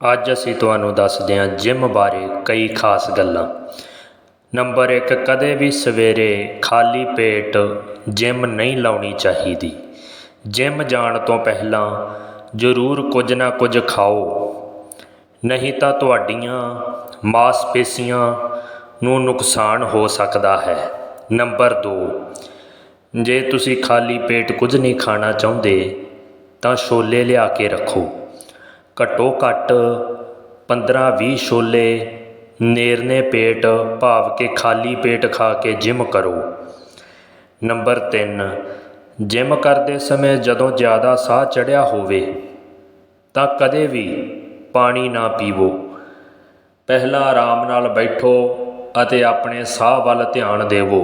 ਅੱਜ ਅਸੀਂ ਤੁਹਾਨੂੰ ਦੱਸਦੇ ਹਾਂ ਜਿਮ ਬਾਰੇ ਕਈ ਖਾਸ ਗੱਲਾਂ। ਨੰਬਰ 1 ਕਦੇ ਵੀ ਸਵੇਰੇ ਖਾਲੀ ਪੇਟ ਜਿਮ ਨਹੀਂ ਲਾਉਣੀ ਚਾਹੀਦੀ। ਜਿਮ ਜਾਣ ਤੋਂ ਪਹਿਲਾਂ ਜ਼ਰੂਰ ਕੁਝ ਨਾ ਕੁਝ ਖਾਓ। ਨਹੀਂ ਤਾਂ ਤੁਹਾਡੀਆਂ ਮਾਸਪੇਸ਼ੀਆਂ ਨੂੰ ਨੁਕਸਾਨ ਹੋ ਸਕਦਾ ਹੈ। ਨੰਬਰ 2 ਜੇ ਤੁਸੀਂ ਖਾਲੀ ਪੇਟ ਕੁਝ ਨਹੀਂ ਖਾਣਾ ਚਾਹੁੰਦੇ, ਤਾਂ ਛੋਲੇ ਲਿਆ ਕੇ ਰੱਖੋ। ਘੱਟੋ ਘੱਟ 15-20 ਛੋਲੇ ਨੇਰਨੇ ਪੇਟ ਭਾਵ ਕਿ ਖਾਲੀ ਪੇਟ ਖਾ ਕੇ ਜਿਮ ਕਰੋ। ਨੰਬਰ ਤਿੰਨ, ਜਿਮ ਕਰਦੇ ਸਮੇਂ ਜਦੋਂ ਜ਼ਿਆਦਾ ਸਾਹ ਚੜ੍ਹਿਆ ਹੋਵੇ ਤਾਂ ਕਦੇ ਵੀ ਪਾਣੀ ਨਾ ਪੀਵੋ। ਪਹਿਲਾਂ ਆਰਾਮ ਨਾਲ ਬੈਠੋ ਅਤੇ ਆਪਣੇ ਸਾਹ ਵੱਲ ਧਿਆਨ ਦੇਵੋ।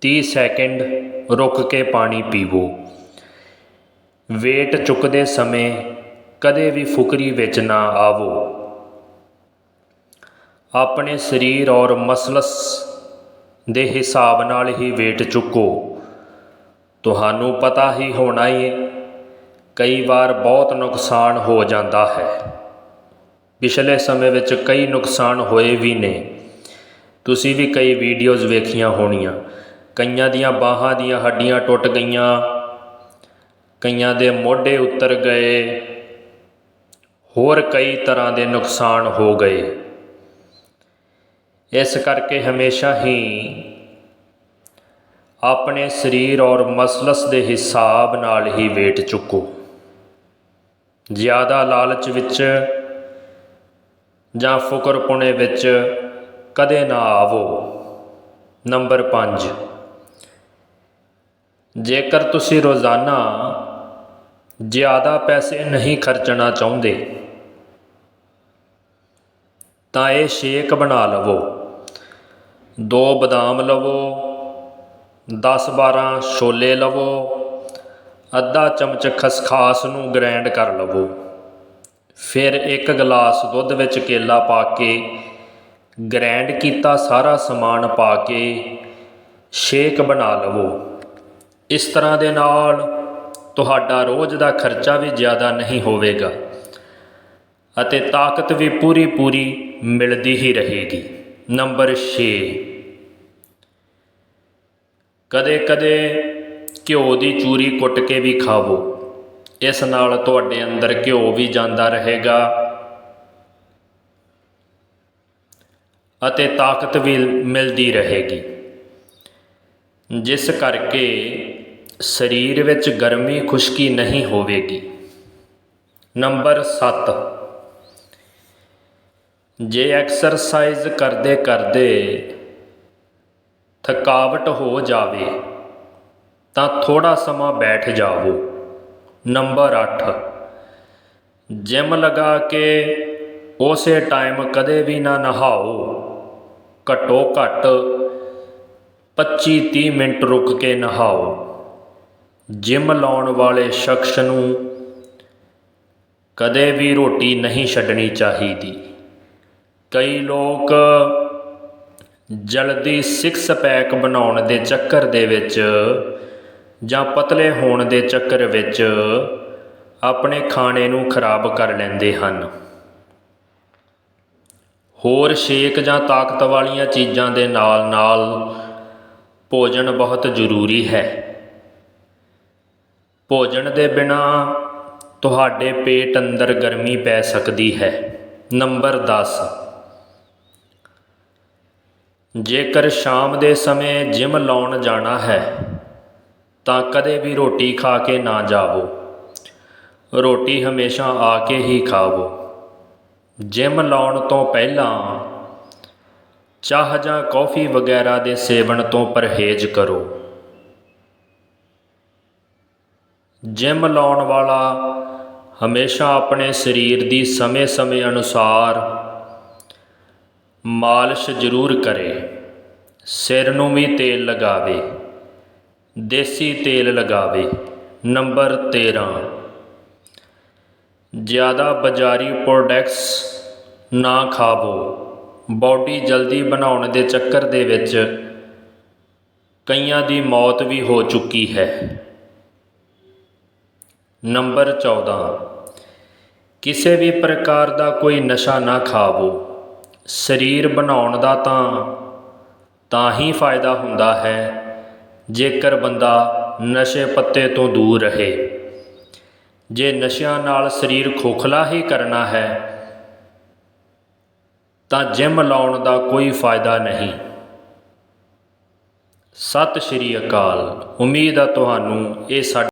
30 ਸੈਕਿੰਡ ਰੁਕ ਕੇ ਪਾਣੀ ਪੀਵੋ। ਵੇਟ ਚੁੱਕਦੇ ਸਮੇਂ ਕਦੇ ਵੀ ਫੁਕਰੀ ਵਿੱਚ ਨਾ ਆਵੋ। ਆਪਣੇ ਸਰੀਰ ਔਰ ਮਸਲਸ ਦੇ ਹਿਸਾਬ ਨਾਲ ਹੀ ਵੇਟ ਚੁੱਕੋ। ਤੁਹਾਨੂੰ ਪਤਾ ਹੀ ਹੋਣਾ ਹੀ ਕਈ ਵਾਰ ਬਹੁਤ ਨੁਕਸਾਨ ਹੋ ਜਾਂਦਾ ਹੈ। ਪਿਛਲੇ ਸਮੇਂ ਵਿੱਚ ਕਈ ਨੁਕਸਾਨ ਹੋਏ ਵੀ ਨੇ। ਤੁਸੀਂ ਵੀ ਕਈ ਵੀਡੀਓਜ਼ ਵੇਖੀਆਂ ਹੋਣੀਆਂ। ਕਈਆਂ ਦੀਆਂ ਬਾਹਾਂ ਦੀਆਂ ਹੱਡੀਆਂ ਟੁੱਟ ਗਈਆਂ, ਕਈਆਂ ਦੇ ਮੋਢੇ ਉਤਰ ਗਏ ਹੋਰ ਕਈ ਤਰ੍ਹਾਂ ਦੇ ਨੁਕਸਾਨ ਹੋ ਗਏ। ਇਸ ਕਰਕੇ ਹਮੇਸ਼ਾ ਹੀ ਆਪਣੇ ਸਰੀਰ ਔਰ ਮਸਲਸ ਦੇ ਹਿਸਾਬ ਨਾਲ ਹੀ weight ਚੁੱਕੋ। ਜ਼ਿਆਦਾ ਲਾਲਚ ਵਿੱਚ ਜਾਂ ਫੁਕਰਪੁਣੇ ਵਿੱਚ ਕਦੇ ਨਾ ਆਵੋ। ਨੰਬਰ 5 ਜੇਕਰ ਤੁਸੀਂ ਰੋਜ਼ਾਨਾ ਜ਼ਿਆਦਾ ਪੈਸੇ ਨਹੀਂ ਖਰਚਣਾ ਚਾਹੁੰਦੇ। ਤਾਂ ਇਹ ਸ਼ੇਕ ਬਣਾ ਲਵੋ। ਦੋ ਬਦਾਮ ਲਵੋ। 10-12 ਛੋਲੇ ਲਵੋ। ਅੱਧਾ ਚਮਚ ਖਸਖਾਸ ਨੂੰ ਗ੍ਰਾਈਂਡ ਕਰ ਲਵੋ। ਫਿਰ ਇੱਕ ਗਲਾਸ ਦੁੱਧ ਵਿੱਚ ਕੇਲਾ ਪਾ ਕੇ ਗ੍ਰਾਈਂਡ ਕੀਤਾ ਸਾਰਾ ਸਮਾਨ ਪਾ ਕੇ ਸ਼ੇਕ ਬਣਾ ਲਵੋ। ਇਸ ਤਰ੍ਹਾਂ ਦੇ ਨਾਲ ਤੁਹਾਡਾ ਰੋਜ਼ ਦਾ ਖਰਚਾ ਵੀ ਜ਼ਿਆਦਾ ਨਹੀਂ ਹੋਵੇਗਾ ਅਤੇ ਤਾਕਤ ਵੀ ਪੂਰੀ ਪੂਰੀ ਮਿਲਦੀ ਹੀ ਰਹੇਗੀ। ਨੰਬਰ 6 ਕਦੇ ਕਦੇ ਘਿਓ ਦੀ ਚੂਰੀ ਕੁੱਟ ਕੇ ਵੀ ਖਾਵੋ। ਇਸ ਨਾਲ ਤੁਹਾਡੇ ਅੰਦਰ ਘਿਓ ਵੀ ਜਾਂਦਾ ਰਹੇਗਾ ਅਤੇ ਤਾਕਤ ਵੀ ਮਿਲਦੀ ਰਹੇਗੀ। ਜਿਸ ਕਰਕੇ ਸਰੀਰ ਵਿੱਚ ਗਰਮੀ ਖੁਸ਼ਕੀ ਨਹੀਂ ਹੋਵੇਗੀ। ਨੰਬਰ 7 ਜੇ ਐਕਸਰਸਾਈਜ਼ ਕਰਦੇ ਕਰਦੇ ਥਕਾਵਟ ਹੋ ਜਾਵੇ, ਤਾਂ ਥੋੜਾ ਸਮਾਂ ਬੈਠ ਜਾਵੋ। ਨੰਬਰ 8 ਜਿਮ ਲਗਾ ਕੇ ਉਸੇ ਟਾਈਮ ਕਦੇ ਵੀ ਨਾ ਨਹਾਓ। ਘੱਟੋ ਘੱਟ 25-30 ਮਿੰਟ ਰੁਕ ਕੇ ਨਹਾਓ। ਜਿਮ ਲਾਉਣ ਵਾਲੇ ਸ਼ਖਸ ਨੂੰ ਕਦੇ ਵੀ ਰੋਟੀ ਨਹੀਂ ਛੱਡਣੀ ਚਾਹੀਦੀ। ਕਈ ਲੋਕ ਜਲਦੀ ਸਿਕਸ ਪੈਕ ਬਣਾਉਣ ਦੇ ਚੱਕਰ ਦੇ ਵਿੱਚ ਜਾਂ ਪਤਲੇ ਹੋਣ ਦੇ ਚੱਕਰ ਵਿੱਚ ਆਪਣੇ ਖਾਣੇ ਨੂੰ ਖਰਾਬ ਕਰ ਲੈਂਦੇ ਹਨ। ਹੋਰ ਸ਼ੇਕ ਜਾਂ ਤਾਕਤ ਵਾਲੀਆਂ ਚੀਜ਼ਾਂ ਦੇ ਨਾਲ ਨਾਲ ਭੋਜਨ ਬਹੁਤ ਜ਼ਰੂਰੀ ਹੈ। ਭੋਜਨ ਦੇ ਬਿਨਾਂ ਤੁਹਾਡੇ ਪੇਟ ਅੰਦਰ ਗਰਮੀ ਪੈ ਸਕਦੀ ਹੈ। ਨੰਬਰ 10 ਜੇਕਰ ਸ਼ਾਮ ਦੇ ਸਮੇਂ ਜਿਮ ਲਾਉਣ ਜਾਣਾ ਹੈ, ਤਾਂ ਕਦੇ ਵੀ ਰੋਟੀ ਖਾ ਕੇ ਨਾ ਜਾਵੋ। ਰੋਟੀ ਹਮੇਸ਼ਾ ਆ ਕੇ ਹੀ ਖਾਵੋ। ਜਿਮ ਲਾਉਣ ਤੋਂ ਪਹਿਲਾਂ ਚਾਹ ਜਾਂ ਕੌਫੀ ਵਗੈਰਾ ਦੇ ਸੇਵਨ ਤੋਂ ਪਰਹੇਜ਼ ਕਰੋ। ਜਿਮ ਲਾਉਣ ਵਾਲਾ ਹਮੇਸ਼ਾ ਆਪਣੇ ਸਰੀਰ ਦੀ ਸਮੇਂ-ਸਮੇਂ ਅਨੁਸਾਰ ਮਾਲਿਸ਼ ਜ਼ਰੂਰ ਕਰੇ। ਸਿਰ ਨੂੰ ਵੀ ਤੇਲ ਲਗਾਵੇ। ਦੇਸੀ ਤੇਲ ਲਗਾਵੇ। ਨੰਬਰ 13 ਜ਼ਿਆਦਾ ਬਾਜ਼ਾਰੀ ਪ੍ਰੋਡਕਟਸ ਨਾ ਖਾਵੋ। ਬਾਡੀ ਜਲਦੀ ਬਣਾਉਣ ਦੇ ਚੱਕਰ ਦੇ ਵਿੱਚ ਕਈਆਂ ਦੀ ਮੌਤ ਵੀ ਹੋ ਚੁੱਕੀ ਹੈ। ਨੰਬਰ 14 ਕਿਸੇ ਵੀ ਪ੍ਰਕਾਰ ਦਾ ਕੋਈ ਨਸ਼ਾ ਨਾ ਖਾਵੋ। ਸਰੀਰ ਬਣਾਉਣ ਦਾ ਤਾਂ ਤਾਂ ਹੀ ਫਾਇਦਾ ਹੁੰਦਾ ਹੈ, ਜੇਕਰ ਬੰਦਾ ਨਸ਼ੇ ਪੱਤੇ ਤੋਂ ਦੂਰ ਰਹੇ। ਜੇ ਨਸ਼ਿਆਂ ਨਾਲ ਸਰੀਰ ਖੋਖਲਾ ਹੀ ਕਰਨਾ ਹੈ, ਤਾਂ ਜਿਮ ਲਾਉਣ ਦਾ ਕੋਈ ਫਾਇਦਾ ਨਹੀਂ। ਸਤਿ ਸ਼੍ਰੀ ਅਕਾਲ। ਉਮੀਦ ਆ ਤੁਹਾਨੂੰ ਇਹ ਸਾਡੀ